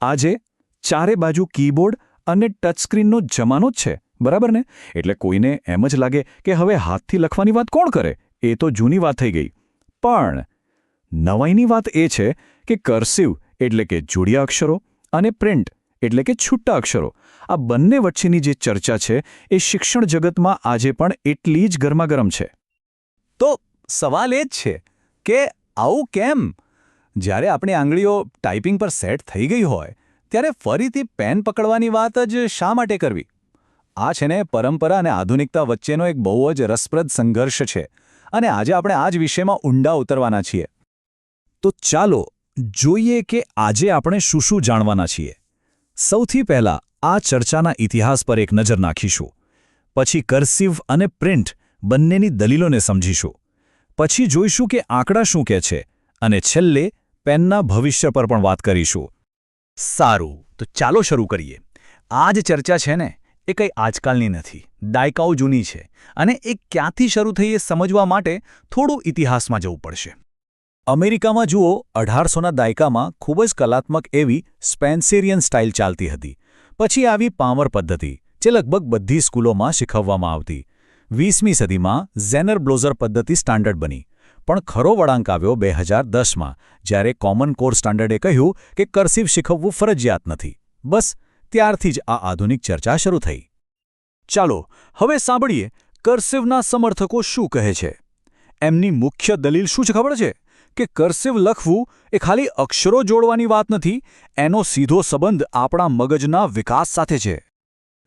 આજે ચારે બાજુ કીબોર્ડ અને ટચસ્ક્રીનનો જમાનો જ છે, બરાબર ને? એટલે કોઈને એમ જ લાગે કે હવે હાથથી લખવાની વાત કોણ કરે? એ તો જૂની વાત થઈ ગઈ. પણ નવાઈની વાત એ છે કે કર્સિવ એટલે કે જોડિયા અક્ષરો અને પ્રિન્ટ એટલે કે છૂટા અક્ષરો. આ બંને વચ્ચેની જે ચર્ચા છે એ શિક્ષણ જગતમાં આજે પણ એટલી જ ગરમાગરમ છે. તો સવાલ એ જ છે કે આવું કેમ? જ્યારે આપણી આંગળીઓ ટાઈપિંગ પર સેટ થઈ ગઈ હોય, ત્યારે ફરીથી પેન પકડવાની વાત જ શા માટે કરવી? આ છે ને પરંપરા અને આધુનિકતા વચ્ચેનો એક બહુ જ રસપ્રદ સંઘર્ષ છે અને આજે આપણે આ જ વિષયમાં ઊંડા ઉતરવાના છીએ. તો ચાલો જોઈએ કે આજે આપણે શું શું જાણવાના છીએ. સૌથી પહેલા આ ચર્ચાના ઇતિહાસ પર એક નજર નાખીશું. પછી કર્સિવ અને પ્રિન્ટ બંનેની દલીલોને સમજીશું. પછી જોઈશું કે આંકડા શું કહે છે અને છેલ્લે પેનના ભવિષ્ય પર પણ વાત કરીશું. સારું, તો ચાલો શરૂ કરીએ. આ જ ચર્ચા છે ને, એ કંઈ આજકાલની નથી. દાયકાઓ જૂની છે અને એ ક્યાંથી શરૂ થઈ એ સમજવા માટે થોડું ઇતિહાસમાં જવું પડશે. અમેરિકામાં જુઓ, અઢારસોના દાયકામાં ખૂબ જ કલાત્મક એવી સ્પેન્સેરિયન સ્ટાઇલ ચાલતી હતી. પછી આવી પામર પદ્ધતિ, જે લગભગ બધી સ્કૂલોમાં શીખવવામાં આવતી. વીસમી સદીમાં ઝેનર બ્લોઝર પદ્ધતિ સ્ટાન્ડર્ડ બની. પણ ખરો વળાંક આવ્યો બે હજાર દસમાં, જ્યારે કોમન કોર સ્ટાન્ડર્ડે કહ્યું કે કરસિવ શીખવવું ફરજિયાત નથી. બસ, ત્યારથી જ આ આધુનિક ચર્ચા શરૂ થઈ. ચાલો, હવે સાંભળીએ કર્સિવના સમર્થકો શું કહે છે. એમની મુખ્ય દલીલ શું છે ખબર છે? કે કરસિવ લખવું એ ખાલી અક્ષરો જોડવાની વાત નથી, એનો સીધો સંબંધ આપણા મગજના વિકાસ સાથે છે.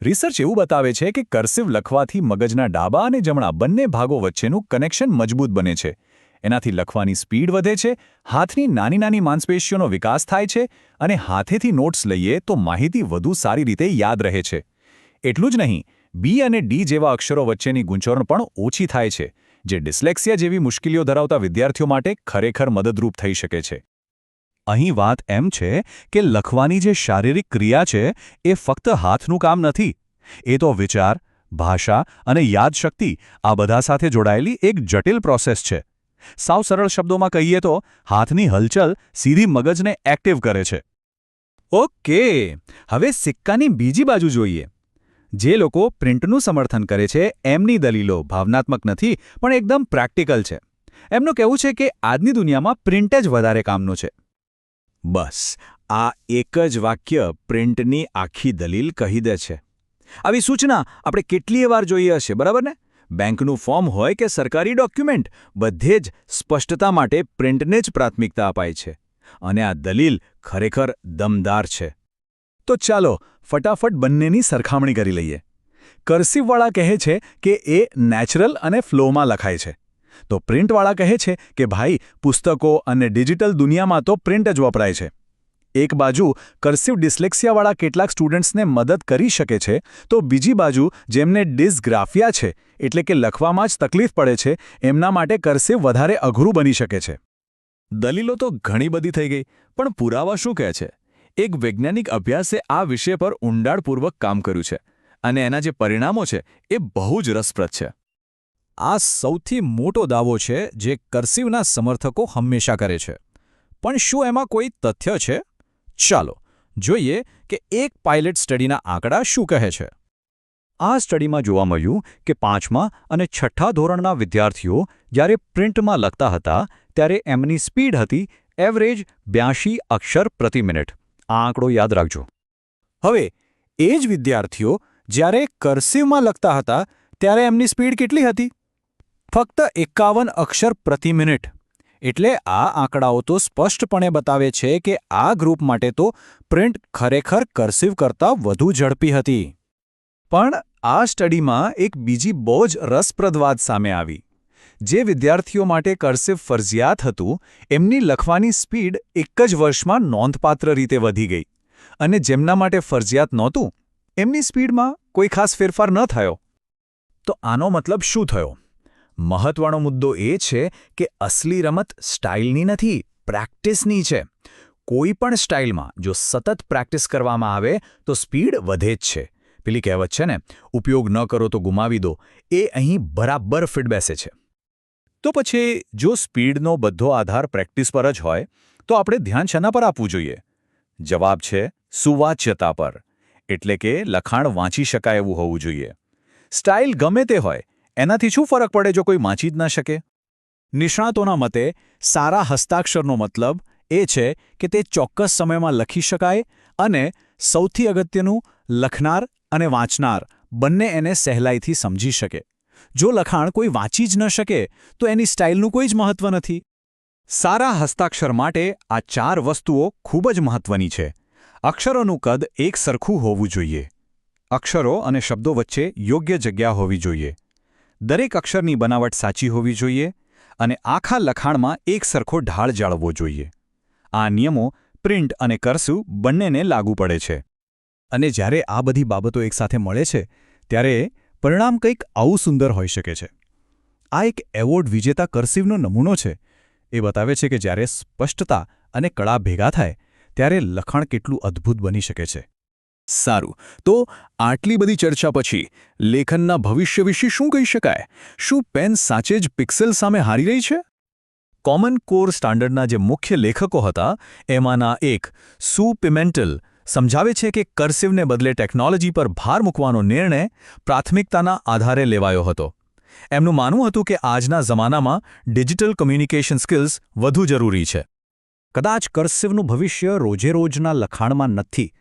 રિસર્ચ એવું બતાવે છે કે કરસિવ લખવાથી મગજના ડાબા અને જમણા બંને ભાગો વચ્ચેનું કનેક્શન મજબૂત બને છે. એનાથી લખવાની સ્પીડ વધે છે, હાથની નાની નાની માંસપેશીઓનો વિકાસ થાય છે અને હાથેથી નોટ્સ લઈએ તો માહિતી વધુ સારી રીતે યાદ રહે છે. એટલું જ નહીં બી અને ડી જેવા અક્ષરો વચ્ચેની ગૂંચવણ પણ ઓછી થાય છે, જે ડિસ્લેક્સિયા જેવી મુશ્કેલીઓ ધરાવતા વિદ્યાર્થીઓ માટે ખરેખર મદદરૂપ થઈ શકે છે. અહીં વાત એમ છે કે લખવાની જે શારીરિક ક્રિયા છે, એ ફક્ત હાથનું કામ નથી. એ તો વિચાર, ભાષા અને યાદશક્તિ આ બધા સાથે જોડાયેલી એક જટિલ પ્રોસેસ છે. સાવ સરળ શબ્દોમાં કહીએ તો, હાથની હલચલ સીધી મગજને એક્ટિવ કરે છે. ઓકે, હવે સિક્કાની બીજી બાજુ જોઈએ. જે લોકો પ્રિન્ટનું સમર્થન કરે છે, એમની દલીલો ભાવનાત્મક નથી, પણ એકદમ પ્રેક્ટિકલ છે. એમનું કહેવું છે કે આજની દુનિયામાં પ્રિન્ટ જ વધારે કામનું છે. બસ, આ એક જ વાક્ય પ્રિન્ટની આખી દલીલ કહી દે છે. આવી સૂચના આપણે કેટલીય વાર જોઈએ હશે, બરાબર ને? બેંકનું ફોર્મ હોય કે સરકારી ડોક્યુમેન્ટ, બધે જ સ્પષ્ટતા માટે પ્રિન્ટને જ પ્રાથમિકતા અપાય છે. અને આ દલીલ ખરેખર દમદાર છે. તો ચાલો, ફટાફટ બંનેની સરખામણી કરી લઈએ. કર્સિવવાળા કહે છે કે એ નેચરલ અને ફ્લોમાં લખાય છે. તો પ્રિન્ટવાળા કહે છે કે, ભાઈ, પુસ્તકો અને ડિજિટલ દુનિયામાં તો પ્રિન્ટ જ વપરાય છે. એક બાજુ કર્સિવ ડિસ્લેક્સિયાવાળા કેટલાક સ્ટુડન્ટ્સને મદદ કરી શકે છે, તો બીજી બાજુ જેમને ડિસગ્રાફિયા છે, એટલે કે લખવામાં જ તકલીફ પડે છે, એમના માટે કર્સિવ વધારે અઘરું બની શકે છે. દલીલો તો ઘણી બધી થઈ ગઈ, પણ પુરાવા શું કહે છે? એક વૈજ્ઞાનિક અભ્યાસે આ વિષય પર ઊંડાણપૂર્વક કામ કર્યું છે, અને એના જે પરિણામો છે, એ બહુ જ રસપ્રદ છે. આ સૌથી મોટો દાવો છે, જે કર્સિવના સમર્થકો હંમેશા કરે છે. પણ શું એમાં કોઈ તથ્ય છે? ચાલો જોઈએ કે એક પાયલટ સ્ટડીના આંકડા શું કહે છે. આ સ્ટડીમાં જોવા મળ્યું કે પાંચમા અને છઠ્ઠા ધોરણના વિદ્યાર્થીઓ જ્યારે પ્રિન્ટમાં લખતા હતા ત્યારે એમની સ્પીડ હતી એવરેજ બ્યાશી અક્ષર પ્રતિ મિનિટ. આ આંકડો યાદ રાખજો. હવે, એ જ વિદ્યાર્થીઓ જ્યારે કર્સિવમાં લખતા હતા ત્યારે એમની સ્પીડ કેટલી હતી? ફક્ત એકાવન અક્ષર પ્રતિ મિનિટ. એટલે આ આંકડાઓ તો સ્પષ્ટપણે બતાવે છે કે આ ગ્રુપ માટે તો પ્રિન્ટ ખરેખર કરસિવ કરતાં વધુ ઝડપી હતી. પણ આ સ્ટડીમાં એક બીજી બહુ જ રસપ્રદ વાત સામે આવી. જે વિદ્યાર્થીઓ માટે કરસિવ ફરજિયાત હતું, એમની લખવાની સ્પીડ એક જ વર્ષમાં નોંધપાત્ર રીતે વધી ગઈ. અને જેમના માટે ફરજિયાત નહોતું, એમની સ્પીડમાં કોઈ ખાસ ફેરફાર ન થયો. તો આનો મતલબ શું થયો? મહત્વનો મુદ્દો એ છે કે અસલી રમત સ્ટાઇલની નથી, પ્રેક્ટિસની છે. કોઈ પણ સ્ટાઇલમાં જો સતત પ્રેક્ટિસ કરવામાં આવે, તો સ્પીડ વધે જ છે. પેલી કહેવત છે ને, ઉપયોગ ન કરો તો ગુમાવી દો. એ અહીં બરાબર ફિટ બેસે છે. તો પછી, જો સ્પીડનો બધો આધાર પ્રેક્ટિસ પર જ હોય, તો આપણે ધ્યાન શેના પર આપવું જોઈએ? જવાબ છે, સુવાચ્યતા પર. એટલે કે લખાણ વાંચી શકાય એવું હોવું જોઈએ. સ્ટાઇલ ગમે તે હોય એનાથી શું ફરક પડે જો કોઈ વાંચી જ ન શકે? નિષ્ણાતોના મતે, સારા હસ્તાક્ષરનો મતલબ એ છે કે તે ચોક્કસ સમયમાં લખી શકાય અને સૌથી અગત્યનું, લખનાર અને વાંચનાર બંને એને સહેલાઈથી સમજી શકે. જો લખાણ કોઈ વાંચી જ ન શકે, તો એની સ્ટાઇલનું કોઈ જ મહત્વ નથી. સારા હસ્તાક્ષર માટે આ ચાર વસ્તુઓ ખૂબ જ મહત્વની છે. અક્ષરોનું કદ એક સરખું હોવું જોઈએ. અક્ષરો અને શબ્દો વચ્ચે યોગ્ય જગ્યા હોવી જોઈએ. દરેક અક્ષરની બનાવટ સાચી હોવી જોઈએ અને આખા લખાણમાં એક સરખો ઢાળ જાળવવો જોઈએ. આ નિયમો પ્રિન્ટ અને કરસુ બંનેને લાગુ પડે છે. અને જ્યારે આ બધી બાબતો એકસાથે મળે છે, ત્યારે પરિણામ કંઈક આવું સુંદર હોઈ શકે છે. આ એક એવોર્ડ વિજેતા કરસિવનો નમૂનો છે. એ બતાવે છે કે જ્યારે સ્પષ્ટતા અને કળા ભેગા થાય, ત્યારે લખાણ કેટલું અદ્ભુત બની શકે છે. સારું. તો આટલી બધી ચર્ચા પછી લેખનના ભવિષ્ય વિશે શું કહી શકાય? શું પેન સાચે જ પિક્સેલ સામે હારી રહી છે? કોમન કોર સ્ટાન્ડર્ડના જે મુખ્ય લેખકો હતા, એમાંના એક સુ પિમેન્ટલ સમજાવે છે કે કર્સિવને બદલે ટેકનોલોજી પર ભાર મૂકવાનો નિર્ણય પ્રાથમિકતાના આધારે લેવાયો હતો. એમનું માનવું હતું કે આજના જમાનામાં ડિજિટલ કમ્યુનિકેશન સ્કિલ્સ વધુ જરૂરી છે. કદાચ કર્સિવનું ભવિષ્ય રોજેરોજના લખાણમાં નથી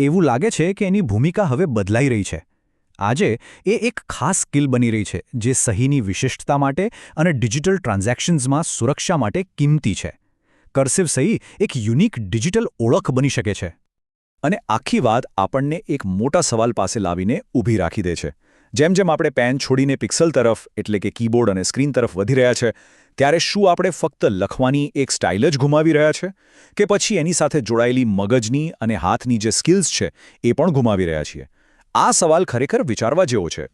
એવું લાગે છે કે એની ભૂમિકા હવે બદલાઈ રહી છે. આજે એ એક ખાસ સ્કિલ બની રહી છે, જે સહીની વિશિષ્ટતા માટે અને ડિજિટલ ટ્રાન્ઝેક્શન્સમાં સુરક્ષા માટે કિંમતી છે. કર્સિવ સહી એક યુનિક ડિજિટલ ઓળખ બની શકે છે. અને આખી વાત આપણને એક મોટા સવાલ પાસે લાવીને ઊભી રાખી દે છે. જેમ જેમ આપણે પેન છોડીને પિક્સલ તરફ, એટલે કે કીબોર્ડ અને સ્ક્રીન તરફ વધી રહ્યા છે ત્યારે શું આપણે ફક્ત લખવાની એક સ્ટાઇલ જ ગુમાવી રહ્યા છે? કે પછી એની સાથે જોડાયેલી મગજની અને હાથની જે સ્કિલ્સ છે એ પણ ગુમાવી રહ્યા છીએ? આ સવાલ ખરેખર વિચારવા જેવો છે.